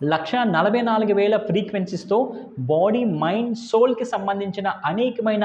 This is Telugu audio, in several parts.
లక్ష నలభై నాలుగు వేల ఫ్రీక్వెన్సీస్తో బాడీ మైండ్ సోల్కి సంబంధించిన అనేకమైన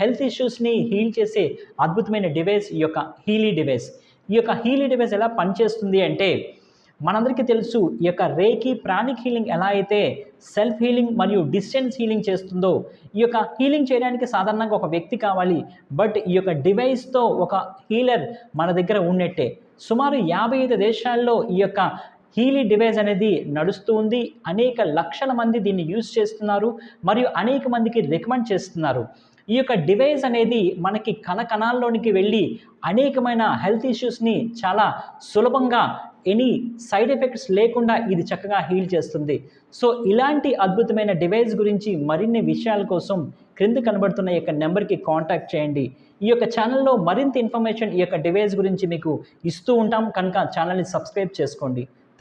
హెల్త్ ఇష్యూస్ని హీల్ చేసే అద్భుతమైన డివైస్ ఈ యొక్క హీలీ డివైస్. ఈ యొక్క హీలీ డివైస్ ఎలా పనిచేస్తుంది అంటే మనందరికీ తెలుసు ఈ యొక్క రేకి ప్రాణిక్ హీలింగ్ ఎలా అయితే సెల్ఫ్ హీలింగ్ మరియు డిస్టెన్స్ హీలింగ్ చేస్తుందో ఈ యొక్క హీలింగ్ చేయడానికి సాధారణంగా ఒక వ్యక్తి కావాలి. బట్ ఈ యొక్క డివైస్తో ఒక హీలర్ మన దగ్గర ఉన్నట్టే. సుమారు యాభై ఐదు దేశాల్లో ఈ యొక్క హీలీ డివైస్ అనేది నడుస్తూ ఉంది. అనేక లక్షల మంది దీన్ని యూజ్ చేస్తున్నారు. మరియు అనేక మందికి రికమెండ్ చేస్తున్నారు. ఈ యొక్క డివైస్ అనేది మనకి కణ కణాల్లోనికి వెళ్ళి అనేకమైన హెల్త్ ఇష్యూస్ని చాలా సులభంగా ఎనీ సైడ్ ఎఫెక్ట్స్ లేకుండా ఇది చక్కగా హీల్ చేస్తుంది. సో ఇలాంటి అద్భుతమైన డివైస్ గురించి మరిన్ని విషయాల కోసం క్రింద కనబడుతున్న ఈ యొక్క నెంబర్కి కాంటాక్ట్ చేయండి. ఈ యొక్క ఛానల్లో మరింత ఇన్ఫర్మేషన్ ఈ యొక్క డివైస్ గురించి మీకు ఇస్తూ ఉంటాం. కనుక ఛానల్ని సబ్స్క్రైబ్ చేసుకోండి.